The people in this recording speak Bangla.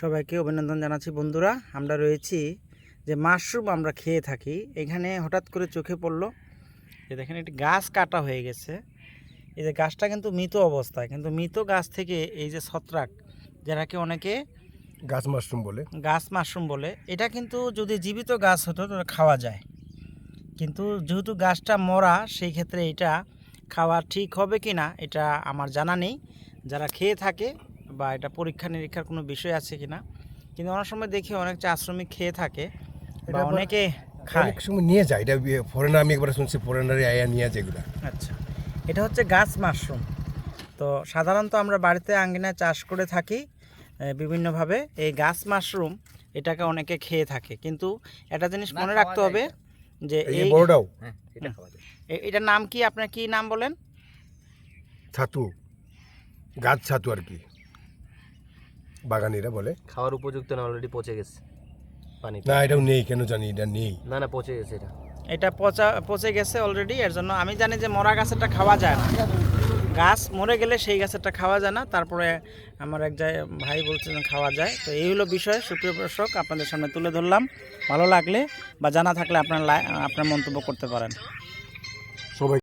সবাইকে অভিনন্দন জানাচ্ছি বন্ধুরা। আমরা রয়েছি যে মাশরুম আমরা খেয়ে থাকি। এখানে হঠাৎ করে চোখে পড়ল যে দেখেন একটি গাছ কাটা হয়ে গেছে। এই যে গাছটা কিন্তু মৃত অবস্থায়। কিন্তু মৃত গাছ থেকে এই যে ছত্রাক যারাকে অনেকে গাছ মাশরুম বলে। গাছ মাশরুম বলে এটা কিন্তু যদি জীবিত গাছ হতো তাহলে খাওয়া যায়। কিন্তু যেহেতু গাছটা মরা সেই ক্ষেত্রে এটা খাওয়া ঠিক হবে কি না এটা আমার জানা নেই। যারা খেয়ে থাকে বা এটা পরীক্ষা নিরীক্ষার কোনো বিষয় আছে কি না কিন্তু অনেক সময় দেখি অনেক চা শ্রমিক খেয়ে থাকে বা এটা অনেকে খায়। অনেক সময় নিয়ে যায়। এটা ফরেনার আমি একবার শুনছি ফরেনারে আয়া নিয়ে যায় এগুলা। আচ্ছা। এটা হচ্ছে গাছ মাশরুম। তো সাধারণত আমরা বাড়িতে আঙ্গিনায় চাষ করে থাকি বিভিন্নভাবে। এই গাছ মাশরুম এটাকে অনেকে খেয়ে থাকে। কিন্তু একটা জিনিস মনে রাখতে হবে যে এই বড়টাও এটার নাম কি? আপনার কি নাম বলেন? ছাতু। গাছ ছাতু আর কি। বাগানিরা বলে। খাওয়ার উপযুক্ত না অলরেডি পচে গেছে পানি না এটাও নেই কেন জানি এটা নেই। না না পচে গেছে এটা। এটা পচা পচে গেছে অলরেডি এর জন্য আমি জানি যে মরা গাছেরটা খাওয়া যায় না। গাছ মরে গেলে সেই গাছেরটা খাওয়া যায় না তারপরে আমার এক ভাই বলছিলেন খাওয়া যায়। তো এই হলো বিষয় সুপ্রিয় দর্শক আপনাদের সামনে তুলে ধরলাম। ভালো লাগলে বা জানা থাকলে আপনার আপনার মন্তব্য করতে পারেন।